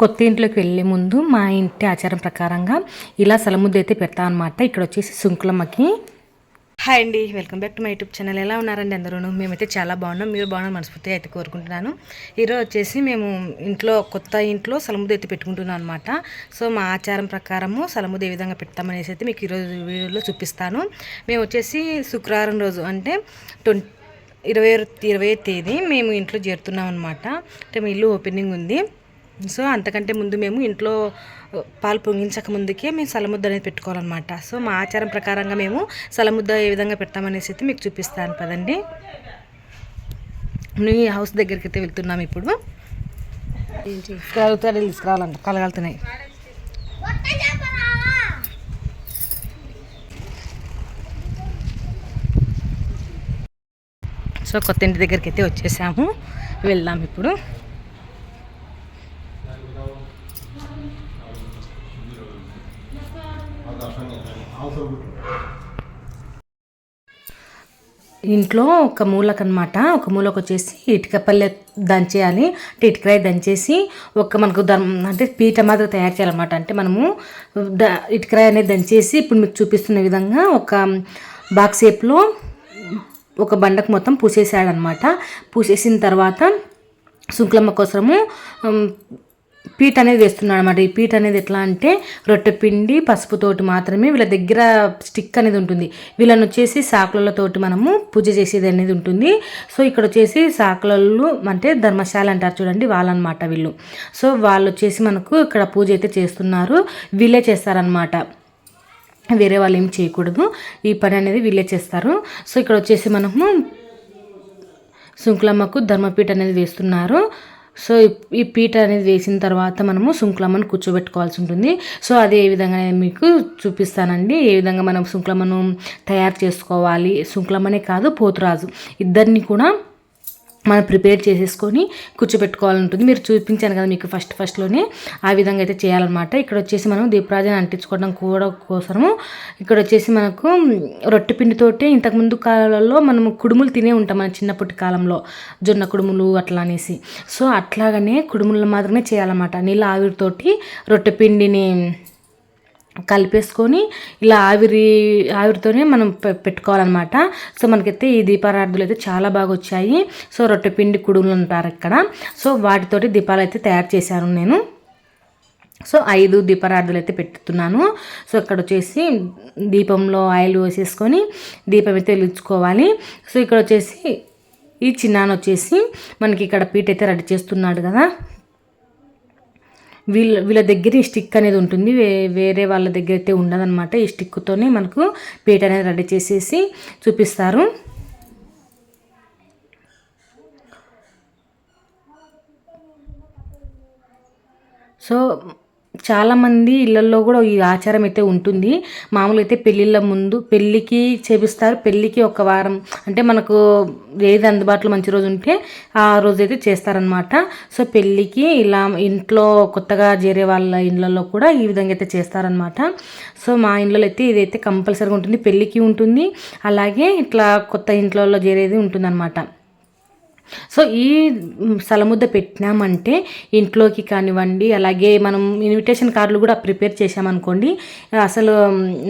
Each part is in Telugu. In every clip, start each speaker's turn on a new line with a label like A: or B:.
A: కొత్త ఇంట్లోకి వెళ్ళే ముందు మా ఇంటి ఆచారం ప్రకారంగా ఇలా సలముద్ద అయితే పెడతాం అనమాట ఇక్కడ వచ్చేసి సుంకులమ్మకి. హాయ్ అండి welcome back to my YouTube channel. ఎలా ఉన్నారండి అందరూ మేమైతే చాలా బాగున్నాం. మీరు బాగున్నారు మనస్ఫూర్తిగా అయితే కోరుకుంటున్నాను. ఈరోజు వచ్చేసి మేము ఇంట్లో కొత్త ఇంట్లో సలముద్ది అయితే పెట్టుకుంటున్నాం అనమాట సో మా ఆచారం ప్రకారము సలముద్ది ఏ విధంగా పెడతామనేసి అయితే మీకు ఈరోజు వీడియోలో చూపిస్తాను. మేము వచ్చేసి శుక్రవారం రోజు అంటే ట్వంటీ ఇరవై ఇరవై తేదీ మేము ఇంట్లో చేరుతున్నాం అనమాట అంటే మీ ఇల్లు ఓపెనింగ్ ఉంది. సో అంతకంటే ముందు మేము ఇంట్లో పాలు పొంగించక ముందుకే మేము సలముద్ద అనేది పెట్టుకోవాలన్నమాట. సో మా ఆచారం ప్రకారంగా మేము సలముద్ద ఏ విధంగా పెడతామనేసి అయితే మీకు చూపిస్తాను. పదండి. నీ హౌస్ దగ్గరికి అయితే వెళ్తున్నాం ఇప్పుడు. కలుగుతాడు తీసుకురావాలంట. కలగలుతున్నాయి. సో కొత్త ఇంటి దగ్గరికి అయితే వచ్చేసాము. వెళ్దాం ఇప్పుడు. ఇంట్లో ఒక మూలకు అనమాట ఒక మూలకు వచ్చేసి ఇటుక పల్లె దంచేయాలి. అంటే ఇటుకరాయి దంచేసి ఒక మనకు అంటే పీట మాదిరి తయారు చేయాలన్నమాట. అంటే మనము ద ఇటుకరాయి అనేది దంచేసి ఇప్పుడు మీకు చూపిస్తున్న విధంగా ఒక బాక్స్ షేప్లో ఒక బండకు మొత్తం పూసేసాడనమాట పూసేసిన తర్వాత శుంకులమ్మ కోసము పీట్ అనేది వేస్తున్నాడు అనమాట ఈ పీట్ అనేది ఎట్లా అంటే రొట్టె పిండి పసుపుతోటి మాత్రమే వీళ్ళ దగ్గర స్టిక్ అనేది ఉంటుంది. వీళ్ళని వచ్చేసి సాకులతోటి మనము పూజ చేసేది అనేది ఉంటుంది. సో ఇక్కడ వచ్చేసి సాకులలు అంటే ధర్మశాల అంటారు చూడండి వాళ్ళనమాట వీళ్ళు. సో వాళ్ళు వచ్చేసి మనకు ఇక్కడ పూజ అయితే చేస్తున్నారు. వీళ్ళే చేస్తారనమాట వేరే వాళ్ళు ఏం చేయకూడదు. ఈ పని అనేది వీళ్ళే చేస్తారు. సో ఇక్కడ వచ్చేసి మనము శుంకులమ్మకు ధర్మపీఠ అనేది వేస్తున్నారు. సో ఈ- పీట అనేది వేసిన తర్వాత మనము శుంకులమ్మను కూర్చోబెట్టుకోవాల్సి ఉంటుంది. సో అది ఏ విధంగా నేను మీకు చూపిస్తానండి. ఏ విధంగా మనం శుంకులమ్మను తయారు చేసుకోవాలి? శుంకులమ్మనే కాదు పోతురాజు. ఇద్దరిని కూడా మనం ప్రిపేర్ చేసేసుకొని కూర్చోబెట్టుకోవాలంటుంది మీరు చూపించాను కదా మీకు ఫస్ట్ ఫస్ట్లోనే ఆ విధంగా అయితే చేయాలన్నమాట. ఇక్కడ వచ్చేసి మనం దీపరాజాన్ని అంటించుకోవడం కూడా కోసము. ఇక్కడ వచ్చేసి మనకు రొట్టె పిండితోటే ఇంతకుముందు కాలంలో మనము కుడుములు తినే ఉంటాం మన చిన్నప్పటి కాలంలో. జొన్న కుడుములు అట్లా అనేసి. సో అట్లాగనే కుడుములు మాత్రమే చేయాలన్నమాట. నీళ్ళ ఆవిరితోటి రొట్టె పిండిని కలిపేసుకొని ఇలా ఆవిరి ఆవిరితోనే మనం పెట్టుకోవాలన్నమాట. సో మనకైతే ఈ దీపారార్థులు అయితే చాలా బాగా వచ్చాయి. సో రొట్టె పిండి కుడుములు అంటారు ఇక్కడ. సో వాటితోటి దీపాలు అయితే తయారు చేశాను నేను. సో ఐదు దీపారార్థులు అయితే పెట్టుతున్నాను. సో ఇక్కడ వచ్చేసి దీపంలో ఆయిల్ వేసేసుకొని దీపం అయితే వెలిగించుకోవాలి. సో ఇక్కడ వచ్చేసి ఈ చిన్నాన్న వచ్చేసి మనకి ఇక్కడ పీట అయితే రెడీ చేస్తున్నాడు కదా. వీళ్ళ వీళ్ళ దగ్గర ఈ స్టిక్ అనేది ఉంటుంది. వే వేరే వాళ్ళ దగ్గర అయితే ఉండదన్నమాట. ఈ స్టిక్తోనే మనకు పీట అనేది రెడీ చేసేసి చూపిస్తారు. సో చాలామంది ఇళ్ళల్లో కూడా ఈ ఆచారం అయితే ఉంటుంది. మామూలుగా అయితే పెళ్ళిళ్ళ ముందు పెళ్ళికి చేపిస్తారు. పెళ్ళికి ఒక వారం అంటే మనకు ఏది అందుబాటులో మంచి రోజు ఉంటే ఆ రోజు అయితే చేస్తారనమాట సో పెళ్ళికి ఇలా ఇంట్లో కొత్తగా చేరే వాళ్ళ ఇళ్ళల్లో కూడా ఈ విధంగా అయితే చేస్తారనమాట సో మా ఇంట్లో అయితే ఇదైతే కంపల్సరీగా ఉంటుంది. పెళ్ళికి ఉంటుంది. అలాగే ఇట్లా కొత్త ఇంట్లో చేరేది ఉంటుందన్నమాట. సో ఈ సలముద్ద పెట్టినామంటే ఇంట్లోకి కానివ్వండి అలాగే మనం ఇన్విటేషన్ కార్డులు కూడా ప్రిపేర్ చేసామనుకోండి అసలు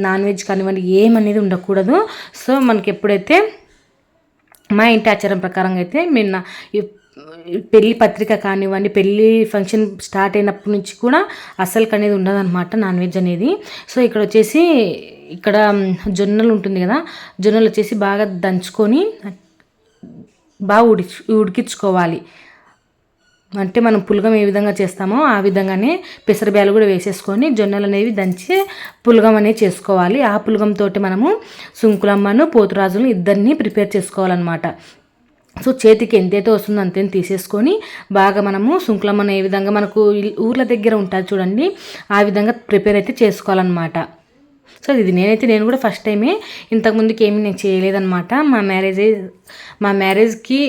A: నాన్ వెజ్ కానివ్వండి ఏమనేది ఉండకూడదు. సో మనకి ఎప్పుడైతే మా ఇంటి ఆచారం ప్రకారంగా అయితే మేము ఈ పెళ్ళి పత్రిక కానివ్వండి పెళ్ళి ఫంక్షన్ స్టార్ట్ అయినప్పటి నుంచి కూడా అసలుకి అనేది ఉండదన్నమాట నాన్ వెజ్ అనేది. సో ఇక్కడ వచ్చేసి ఇక్కడ జొన్నలు ఉంటుంది కదా జొన్నలు వచ్చేసి బాగా దంచుకొని బాగా ఉడి ఉడికించుకోవాలి. అంటే మనం పులగం ఏ విధంగా చేస్తామో ఆ విధంగానే పెసరబ్యాలు కూడా వేసేసుకొని జొన్నలు అనేవి దంచి పులగం అనేది చేసుకోవాలి. ఆ పులగంతో మనము సుంకులమ్మను పోతురాజులను ఇద్దరిని ప్రిపేర్ చేసుకోవాలన్నమాట. సో చేతికి ఎంతైతే వస్తుందో అంతేం తీసేసుకొని బాగా మనము సుంకులమ్మను ఏ విధంగా మనకు ఊర్ల దగ్గర ఉంటుంది చూడండి ఆ విధంగా ప్రిపేర్ అయితే చేసుకోవాలన్నమాట. సో ఇది. నేనైతే నేను కూడా ఫస్ట్ టైమే ఇంతకుముందుకి ఏమీ నేను చేయలేదన్నమాట. మా మ్యారేజ్ మా మ్యారేజ్కి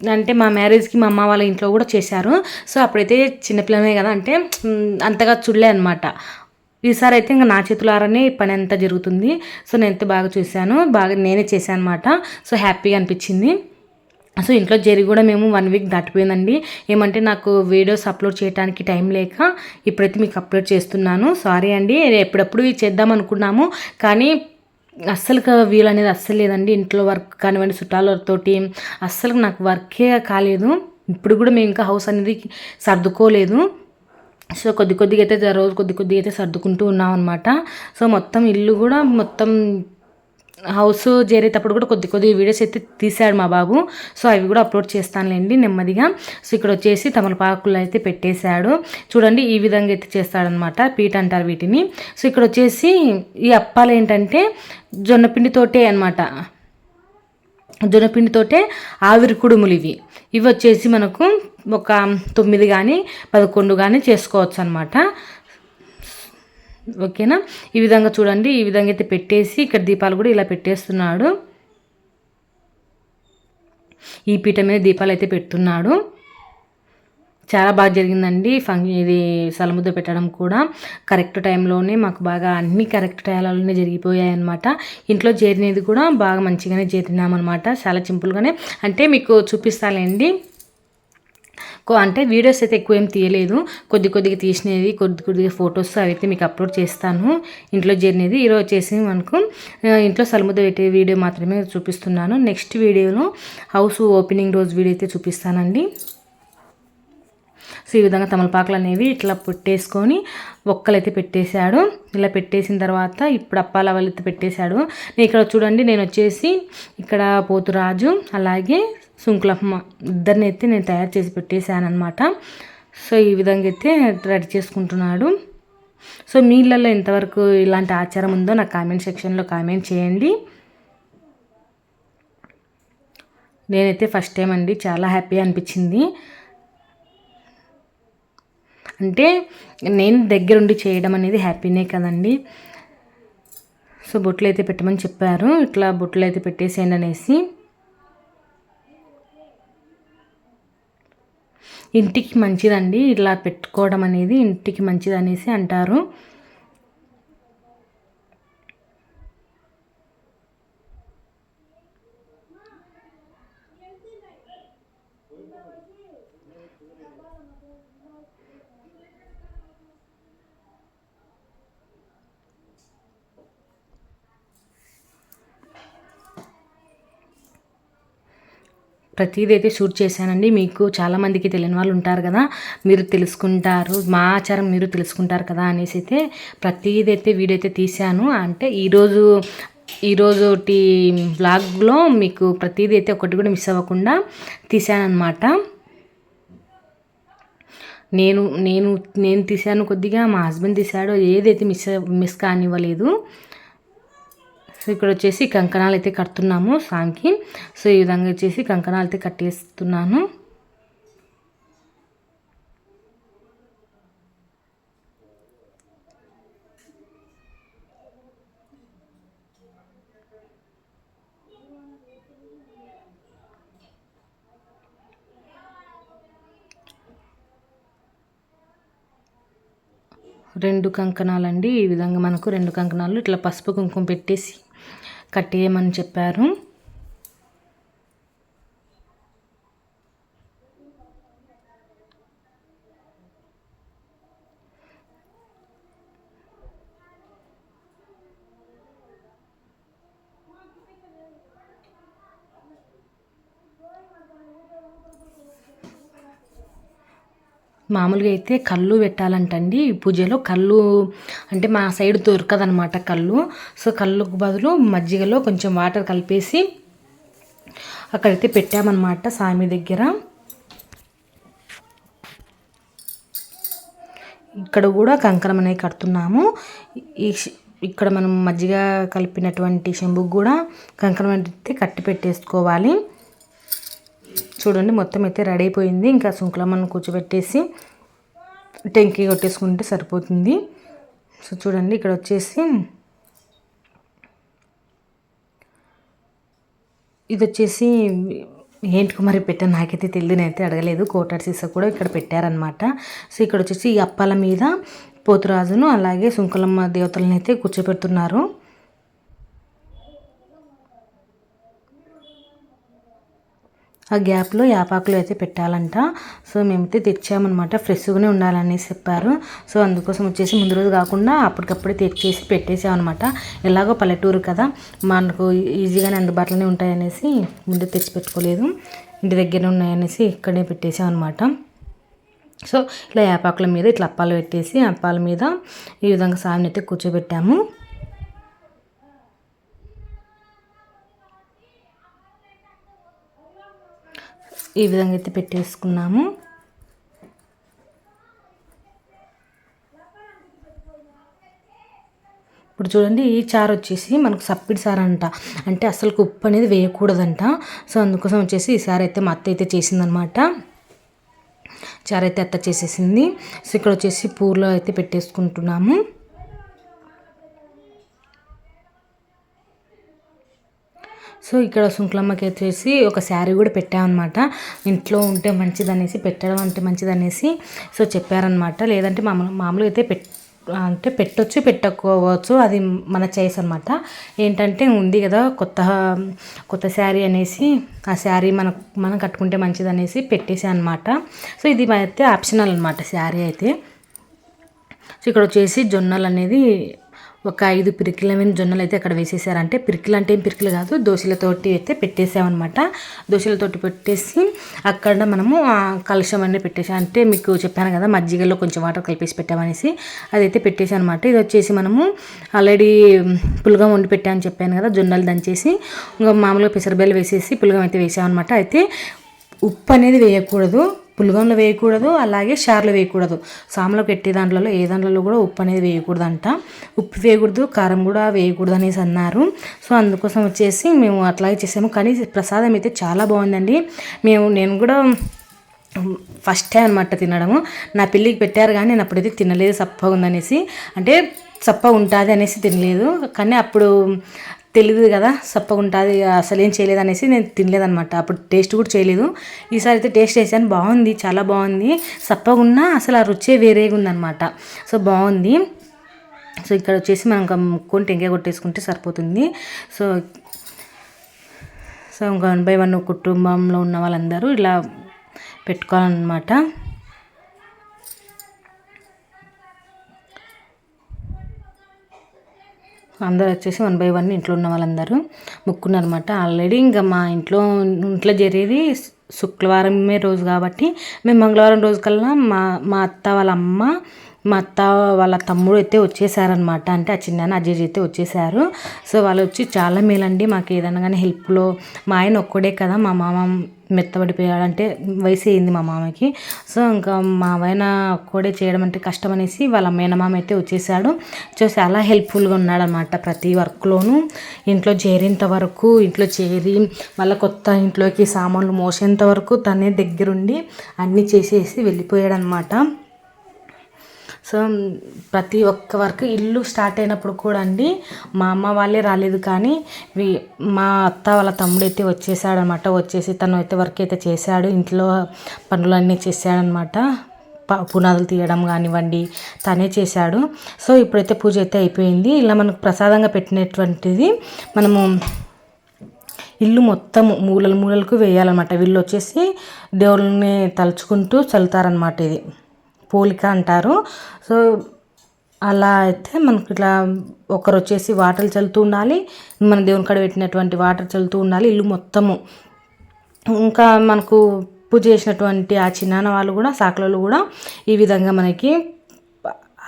A: అంటే మా మ్యారేజ్కి మా అమ్మ వాళ్ళ ఇంట్లో కూడా చేశారు. సో అప్పుడైతే చిన్నపిల్లనే కదా అంటే అంతగా చూడలే అనమాట ఈసారి అయితే ఇంకా నా చేతులారనే పని అంతా జరుగుతుంది. సో నేనైతే బాగా చూశాను బాగా నేనే చేశాను అనమాట సో హ్యాపీగా అనిపించింది. సో ఇంట్లో జరిగి కూడా మేము వన్ వీక్ దాటిపోయిందండి. ఏమంటే నాకు వీడియోస్ అప్లోడ్ చేయడానికి టైం లేక ఇప్పుడైతే మీకు అప్లోడ్ చేస్తున్నాను. సారీ అండి ఎప్పుడప్పుడు చేద్దాం అనుకున్నాము కానీ అస్సలు వీలు అనేది అస్సలు లేదండి. ఇంట్లో వర్క్ కానివ్వండి చుట్టాలతోటి అస్సలు నాకు వర్కే కాలేదు. ఇప్పుడు కూడా మేము ఇంకా హౌస్ అనేది సర్దుకోలేదు. సో కొద్ది కొద్దిగా అయితే రోజు కొద్ది కొద్దిగా అయితే సర్దుకుంటూ ఉన్నాం అనమాట సో మొత్తం ఇల్లు కూడా మొత్తం హౌస్ చేరేటప్పుడు కూడా కొద్ది కొద్ది వీడియోస్ అయితే తీశాడు మా బాబు. సో అవి కూడా అప్లోడ్ చేస్తానులేండి నెమ్మదిగా. సో ఇక్కడ వచ్చేసి తమలపాకులు అయితే పెట్టేశాడు. చూడండి ఈ విధంగా అయితే చేస్తాడనమాట పీట అంటారు వీటిని. సో ఇక్కడ వచ్చేసి ఈ అప్పాలు ఏంటంటే జొన్నపిండితోటే అనమాట జొన్నపిండితోటే ఆవిరి కుడుములు ఇవి. ఇవి వచ్చేసి మనకు ఒక తొమ్మిది కానీ పదకొండు కానీ చేసుకోవచ్చు అనమాట ఓకేనా? ఈ విధంగా చూడండి ఈ విధంగా అయితే పెట్టేసి ఇక్కడ దీపాలు కూడా ఇలా పెట్టేస్తున్నాడు. ఈ పీట మీద దీపాలు అయితే పెడుతున్నాడు. చాలా బాగా జరిగిందండి. ఫంక్ ఇది సలముద్ద పెట్టడం కూడా. కరెక్ట్ టైంలోనే మాకు బాగా అన్ని కరెక్ట్ టైంలోనే జరిగిపోయాయి అనమాట ఇంట్లో చేరినది కూడా బాగా మంచిగానే చేరినామన్నమాట. చాలా సింపుల్గానే. అంటే మీకు చూపిస్తాలేండి. అంటే వీడియోస్ అయితే ఎక్కువ ఏం తీయలేదు. కొద్ది కొద్దిగా తీసినది కొద్ది కొద్దిగా ఫొటోస్ అయితే మీకు అప్లోడ్ చేస్తాను. ఇంట్లో జరిగినది ఈరోజు వచ్చేసి మనకు ఇంట్లో సలముద్ద పెట్టే వీడియో మాత్రమే చూపిస్తున్నాను. నెక్స్ట్ వీడియోలో హౌస్ ఓపెనింగ్ రోజు వీడియో అయితే చూపిస్తానండి. సో ఈ విధంగా తమలపాకులు అనేవి ఇట్లా పెట్టేసుకొని ఒక్కలైతే పెట్టేశాడు. ఇలా పెట్టేసిన తర్వాత ఇప్పుడు అప్పాల వాళ్ళైతే పెట్టేశాడు. నేను ఇక్కడ చూడండి నేను వచ్చేసి ఇక్కడ పోతురాజు అలాగే సుంకులమ్మ ఇద్దరిని అయితే నేను తయారు చేసి పెట్టేశాను అనమాట సో ఈ విధంగా అయితే రెడీ చేసుకుంటున్నాడు. సో మీ ఇళ్ళల్లో ఎంతవరకు ఇలాంటి ఆచారం ఉందో నాకు కామెంట్ సెక్షన్లో కామెంట్ చేయండి. నేనైతే ఫస్ట్ టైం అండి చాలా హ్యాపీ అనిపించింది. అంటే నేను దగ్గరుండి చేయడం అనేది హ్యాపీనే కదండి. సో బొట్లు అయితే పెట్టమని చెప్పారు. ఇట్లా బొట్లు అయితే పెట్టేసేయండి అనేసి ఇంటికి మంచిదండి. ఇలా పెట్టుకోవడం అనేది ఇంటికి మంచిది అనేసి అంటారు. ప్రతిదీ అయితే షూట్ చేశానండి. మీకు చాలామందికి తెలియని వాళ్ళు ఉంటారు కదా మీరు తెలుసుకుంటారు మా ఆచారం మీరు తెలుసుకుంటారు కదా అనేసి అయితే ప్రతిదీ అయితే వీడియో అయితే తీశాను. అంటే ఈరోజు ఈరోజు బ్లాగ్లో మీకు ప్రతిదీ అయితే ఒకటి కూడా మిస్ అవ్వకుండా తీశానమాట నేను నేను నేను తీశాను కొద్దిగా మా హస్బెండ్ తీశాడో ఏదైతే మిస్ మిస్ కానివ్వలేదు. ఇక్కడ వచ్చేసి కంకణాలు అయితే కడుతున్నాము సాంగ్కి సో ఈ విధంగా వచ్చేసి కంకణాలు అయితే కట్టేస్తున్నాను. రెండు కంకణాలండి. ఈ విధంగా మనకు రెండు కంకణాలు ఇట్లా పసుపు కుంకుమ పెట్టేసి కట్టేయమని చెప్పారు. మామూలుగా అయితే కళ్ళు పెట్టాలంటండి. పూజలో కళ్ళు అంటే మా సైడ్ దొరకదనమాట కళ్ళు. సో కళ్ళుకు బదులు మజ్జిగలో కొంచెం వాటర్ కలిపేసి అక్కడైతే పెట్టామన్నమాట స్వామి దగ్గర. ఇక్కడ కూడా కంకణం అనేది కడుతున్నాము. ఈ ఇక్కడ మనం మజ్జిగ కలిపినటువంటి శంభుకు కూడా కంకణం అయితే కట్టి పెట్టేసుకోవాలి. చూడండి మొత్తం అయితే రెడీ అయిపోయింది. ఇంకా శుంకులమ్మను కూర్చోబెట్టేసి టెంకి కొట్టేసుకుంటే సరిపోతుంది. సో చూడండి ఇక్కడ వచ్చేసి ఇది వచ్చేసి ఏంటి మరి పెట్టాను నాకైతే తెలియదు నేనైతే అడగలేదు. కోటర్ సీసా కూడా ఇక్కడ పెట్టారనమాట సో ఇక్కడ వచ్చేసి ఈ అప్పాల మీద పోతురాజును అలాగే సుంకులమ్మ దేవతలను అయితే కూర్చోపెడుతున్నారు ఆ గ్యాప్లో యాపాకులు అయితే పెట్టాలంట. సో మేమైతే తెచ్చామన్నమాట. ఫ్రెష్గానే ఉండాలని చెప్పారు. సో అందుకోసం వచ్చేసి ముందు రోజు కాకుండా అప్పటికప్పుడే తెచ్చేసి పెట్టేసామన్నమాట. ఎలాగో పల్లెటూరు కదా మనకు ఈజీగానే అందుబాటులోనే ఉంటాయనేసి ముందు తెచ్చి పెట్టుకోలేదు ఇంటి దగ్గర ఉన్నాయనేసి ఇక్కడే పెట్టేసామన్నమాట. సో ఇలా యాపాకుల మీద ఇట్లా అప్పాలు పెట్టేసి అప్పాల మీద ఈ విధంగా సామిని అయితే కూర్చోబెట్టాము. ఈ విధంగా అయితే పెట్టేసుకున్నాము. ఇప్పుడు చూడండి ఈ చారు వచ్చేసి మనకు సప్పిడి సారు అంట. అంటే అసలు ఉప్పు అనేది వేయకూడదంట. సో అందుకోసం వచ్చేసి ఈ సారి అయితే మా అత్త అయితే చేసిందనమాట చారు అయితే అత్త చేసేసింది. సో ఇక్కడ వచ్చేసి పూర్లో అయితే పెట్టేసుకుంటున్నాము. సో ఇక్కడ శుంకులమ్మకి వచ్చేసి ఒక శారీ కూడా పెట్టామన్నమాట. ఇంట్లో ఉంటే మంచిదనేసి పెట్టడం అంటే మంచిదనేసి సో చెప్పారనమాట లేదంటే మామూలు మామూలుగా అయితే పెట్ అంటే పెట్టొచ్చు పెట్టకపోవచ్చు. అది మన చాయిస్ అనమాట ఏంటంటే ఉంది కదా కొత్త కొత్త శారీ అనేసి ఆ శారీ మన మనం కట్టుకుంటే మంచిది అనేసి పెట్టేసా అనమాట సో ఇది అయితే ఆప్షనల్ అనమాట శారీ అయితే. సో ఇక్కడ వచ్చేసి జొన్నలు అనేది ఒక ఐదు పిరికిలమైన జొన్నలు అయితే అక్కడ వేసేసారంటే పిరికిలు అంటే ఏం పిరికిలు కాదు దోశలతోటి అయితే పెట్టేసామన్నమాట. దోశలతోటి పెట్టేసి అక్కడ మనము కలుషం అనేది పెట్టేసాం అంటే మీకు చెప్పాను కదా మజ్జిగలో కొంచెం వాటర్ కలిపేసి పెట్టామనేసి అదైతే పెట్టేసాను అనమాట ఇది వచ్చేసి మనము ఆల్రెడీ పులగం వండి పెట్టామని చెప్పాను కదా జొన్నలు దంచేసి ఇంకా మామూలుగా పెసరబెల్లు వేసేసి పులగం అయితే వేసామన్నమాట. అయితే ఉప్పు అనేది వేయకూడదు. పులిగొండలు వేయకూడదు అలాగే షార్లు వేయకూడదు. సామలో పెట్టే దాంట్లో ఏ దాంట్లో కూడా ఉప్పు అనేది వేయకూడదు అంట ఉప్పు వేయకూడదు కారం కూడా వేయకూడదు అనేసి అన్నారు. సో అందుకోసం వచ్చేసి మేము అట్లాగే చేసాము. కానీ ప్రసాదం అయితే చాలా బాగుందండి. మేము నేను కూడా ఫస్ట్ టైం అనమాట తినడము. నా పెళ్ళికి పెట్టారు కానీ నేను అప్పుడైతే తినలేదు సప్పగా ఉందనేసి. అంటే చప్ప ఉంటుంది అనేసి తినలేదు. కానీ అప్పుడు తెలియదు కదా సప్పగా ఉంటుంది అసలు ఏం చేయలేదు అనేసి నేను తినలేదనమాట అప్పుడు టేస్ట్ కూడా చేయలేదు. ఈసారి అయితే టేస్ట్ చేశాను బాగుంది చాలా బాగుంది. సప్పగా అసలు ఆ రుచే వేరేగా ఉందన్నమాట సో బాగుంది. సో ఇక్కడ వచ్చేసి మనం ఇంకా ముక్కొని టెంకాయ కొట్టేసుకుంటే సరిపోతుంది. సో సో ఇంకా వన్ బై వన్ కుటుంబంలో ఉన్న వాళ్ళందరూ ఇలా పెట్టుకోవాలన్నమాట. అందరూ వచ్చేసి వన్ బై వన్ ఇంట్లో ఉన్న వాళ్ళందరూ మొక్కున్నారనమాట ఆల్రెడీ ఇంకా మా ఇంట్లో ఇంట్లో జరిగేది శుక్రవారమే రోజు కాబట్టి మేము మంగళవారం రోజు కల్లా మా మా అత్త వాళ్ళ అమ్మ మా అత్త వాళ్ళ తమ్ముడు అయితే వచ్చేసారనమాట అంటే ఆ చిన్న అజయ్ అయితే వచ్చేసారు. సో వాళ్ళు వచ్చి చాలా మేలండి మాకు ఏదైనా కానీ హెల్ప్లో మా ఆయన ఒక్కడే కదా మా మామ మెత్తబడిపోయాడంటే వయసు అయింది మా మామకి. సో ఇంకా మా ఆయన ఒక్కడే చేయడం అంటే కష్టం అనేసి వాళ్ళ మేనమామ అయితే వచ్చేసాడు. సో చాలా హెల్ప్ఫుల్గా ఉన్నాడనమాట ప్రతి వర్క్లోనూ. ఇంట్లో చేరేంత వరకు ఇంట్లో చేరి మళ్ళీ కొత్త ఇంట్లోకి సామాన్లు మోసేంత వరకు తనే దగ్గరుండి అన్నీ చేసేసి వెళ్ళిపోయాడనమాట సో ప్రతి ఒక్క వర్క్ ఇల్లు స్టార్ట్ అయినప్పుడు కూడా అండి మా అమ్మ వాళ్ళే రాలేదు కానీ మా అత్త వాళ్ళ తమ్ముడు అయితే వచ్చేసాడనమాట. వచ్చేసి తను అయితే వర్క్ అయితే చేశాడు ఇంట్లో పనులన్నీ చేశాడనమాట. పునాదులు తీయడం కానివ్వండి తనే చేశాడు. సో ఇప్పుడైతే పూజ అయితే అయిపోయింది. ఇలా మనకు ప్రసాదంగా పెట్టినటువంటిది మనము ఇల్లు మొత్తం మూలలు మూలలకు వేయాలన్నమాట. వీళ్ళు వచ్చేసి దేవుళ్ళని తలుచుకుంటూ చల్లుతారనమాట ఇది. పోలిక అంటారు. సో అలా అయితే మనకు ఇట్లా ఒకరు వచ్చేసి వాటర్ చల్లుతూ ఉండాలి. మన దేవుని కాడ పెట్టినటువంటి వాటర్ చల్లుతూ ఉండాలి. ఇల్లు మొత్తము. ఇంకా మనకు పూజ చేసినటువంటి ఆ చిన్నాన్న వాళ్ళు కూడా సాకులలో కూడా ఈ విధంగా మనకి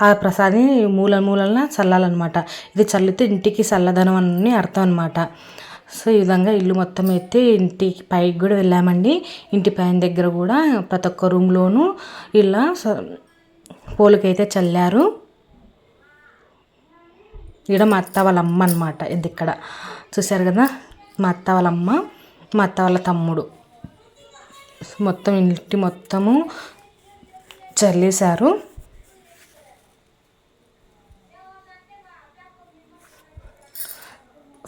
A: ఆ ప్రసాది మూల మూలన చల్లాలన్నమాట. ఇది చల్లితే ఇంటికి చల్లదనం అని అర్థం అనమాట సో ఈ విధంగా ఇల్లు మొత్తం అయితే ఇంటికి పైకి కూడా వెళ్ళామండి. ఇంటి పైన దగ్గర కూడా ప్రతి ఒక్క రూమ్లోనూ ఇలా పోలికైతే చల్లారు. ఇక్కడ మా అత్త వాళ్ళ అమ్మ అనమాట ఇది ఇక్కడ. చూశారు కదా? మా అత్త వాళ్ళ అమ్మ మా అత్త వాళ్ళ తమ్ముడు. మొత్తం ఇంటి మొత్తము చల్లేశారు.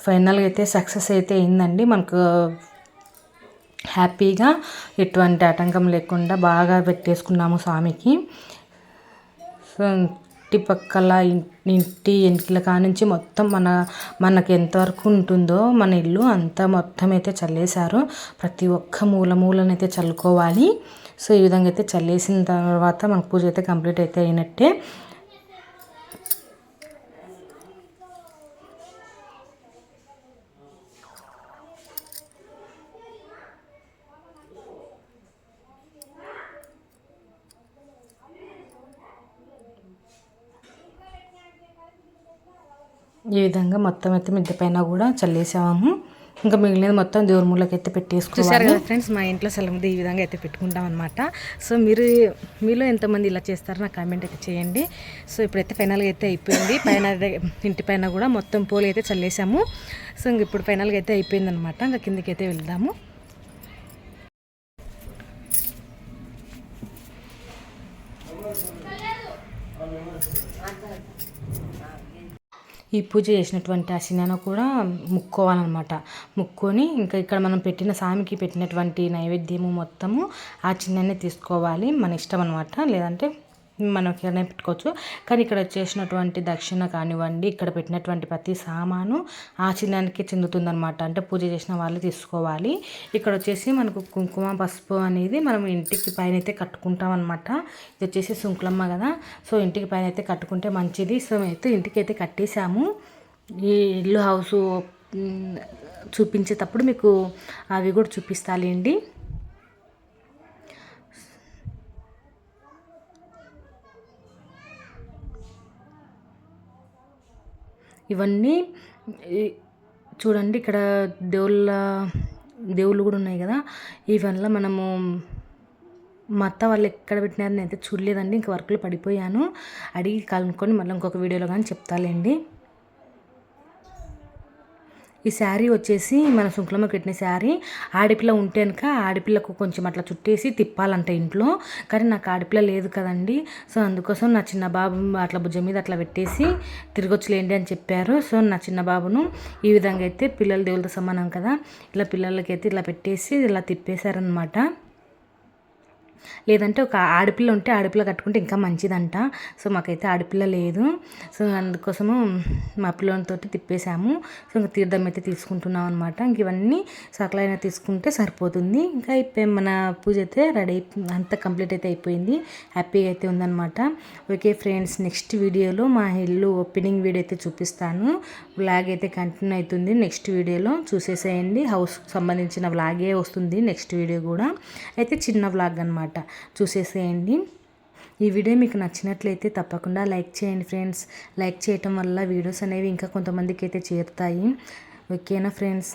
A: ఫైనల్గా అయితే సక్సెస్ అయితే అయిందండి. మనకు హ్యాపీగా ఎటువంటి ఆటంకం లేకుండా బాగా పెట్టేసుకున్నాము స్వామికి. సో పక్కల ఇన్- ఇంటి ఇంట్ల కానుంచి మొత్తం మన మనకి ఎంతవరకు ఉంటుందో మన ఇల్లు అంతా మొత్తం అయితే చల్లేశారు. ప్రతి ఒక్క మూల మూలనైతే చల్లుకోవాలి. సో ఈ విధంగా అయితే చల్లేసిన తర్వాత మన పూజ అయితే కంప్లీట్ అయితే అయినట్టే. ఈ విధంగా మొత్తం అయితే మిద్దె పైన కూడా చల్లేసాము ఇంకా మిగిలినది మొత్తం దేవుడి మూలకి అయితే పెట్టేసుకోవాలి. కదా ఫ్రెండ్స్ మా ఇంట్లో సెలవుది ఈ విధంగా అయితే పెట్టుకుంటాం అనమాట సో మీరు మీలో ఎంతమంది ఇలా చేస్తారో నాకు కామెంట్ అయితే చేయండి. సో ఇప్పుడైతే ఫైనల్గా అయితే అయిపోయింది. పైన ఇంటి పైన కూడా మొత్తం పూలు అయితే చల్లేసాము. సో ఇంక ఇప్పుడు ఫైనల్గా అయితే అయిపోయింది అనమాట ఇంకా కిందకి అయితే వెళ్దాము. ఈ పూజ చేసినటువంటి ఆ చిన్న కూడా ముక్కోవాలన్నమాట. ముక్కొని ఇంకా ఇక్కడ మనం పెట్టిన సామికి పెట్టినటువంటి నైవేద్యము మొత్తము ఆ చిన్ననే తీసుకోవాలి మన ఇష్టం అనమాట లేదంటే మనం ఎక్కడైనా పెట్టుకోవచ్చు. కానీ ఇక్కడ వచ్చేసినటువంటి దక్షిణ కానివ్వండి ఇక్కడ పెట్టినటువంటి ప్రతి సామాను ఆ చిన్నానికి అంటే పూజ చేసిన వాళ్ళు తీసుకోవాలి. ఇక్కడ వచ్చేసి మనకు కుంకుమ పసుపు అనేది మనం ఇంటికి పైన అయితే కట్టుకుంటాం అనమాట ఇది వచ్చేసి సుంకులమ్మ కదా. సో ఇంటికి పైన అయితే కట్టుకుంటే మంచిది. సో అయితే ఇంటికి అయితే కట్టేశాము. ఈ ఇల్లు హౌస్ చూపించేటప్పుడు మీకు అవి కూడా చూపిస్తాలేండి. ఇవన్నీ చూడండి ఇక్కడ దేవుళ్ళ దేవుళ్ళు కూడా ఉన్నాయి కదా. ఇవల్ల మనము మా అత్త వాళ్ళు ఎక్కడ పెట్టినారని అయితే చూడలేదండి. ఇంక వర్క్లో పడిపోయాను. అడిగి కనుక్కొని మళ్ళీ ఇంకొక వీడియోలో కానీ చెప్తాలేండి. ఈ శారీ వచ్చేసి మన శుంకులమ్మ పెట్టిన శారీ. ఆడపిల్ల ఉంటే కనుక ఆడపిల్లకు కొంచెం అట్లా చుట్టేసి తిప్పాలంట ఇంట్లో. కానీ నాకు ఆడపిల్ల లేదు కదండి. సో అందుకోసం నా చిన్న బాబు అట్లా భుజం మీద అట్లా పెట్టేసి తిరగొచ్చులేండి అని చెప్పారు. సో నా చిన్న బాబును ఈ విధంగా అయితే పిల్లల దేవులతో సమానం కదా. ఇలా పిల్లలకైతే ఇలా పెట్టేసి ఇలా తిప్పేశారనమాట లేదంటే ఒక ఆడపిల్ల ఉంటే ఆడపిల్ల కట్టుకుంటే ఇంకా మంచిదంట. సో మాకైతే ఆడపిల్ల లేదు. సో అందుకోసము మా పిల్లలతో తిప్పేశాము. సో ఇంకా తీర్థం అయితే తీసుకుంటున్నాం అనమాట ఇంక ఇవన్నీ సకలైనా తీసుకుంటే సరిపోతుంది. ఇంకా ఇప్పుడు మన పూజ అయితే రెడీ అంతా కంప్లీట్ అయితే అయిపోయింది. హ్యాపీగా అయితే ఉందన్నమాట. ఓకే ఫ్రెండ్స్ నెక్స్ట్ వీడియోలో మా ఇల్లు ఓపెనింగ్ వీడియో అయితే చూపిస్తాను. వ్లాగ్ అయితే కంటిన్యూ అవుతుంది నెక్స్ట్ వీడియోలో. చూసేసేయండి. హౌస్ సంబంధించిన వ్లాగే వస్తుంది నెక్స్ట్ వీడియో కూడా. అయితే చిన్న వ్లాగ్ అనమాట. చూసేసేయండి. ఈ వీడియో మీకు నచ్చినట్లయితే తప్పకుండా లైక్ చేయండి ఫ్రెండ్స్. లైక్ చేయటం వల్ల వీడియోస్ అనేవి ఇంకా కొంతమందికి అయితే చేరుతాయి. ఓకేనా ఫ్రెండ్స్?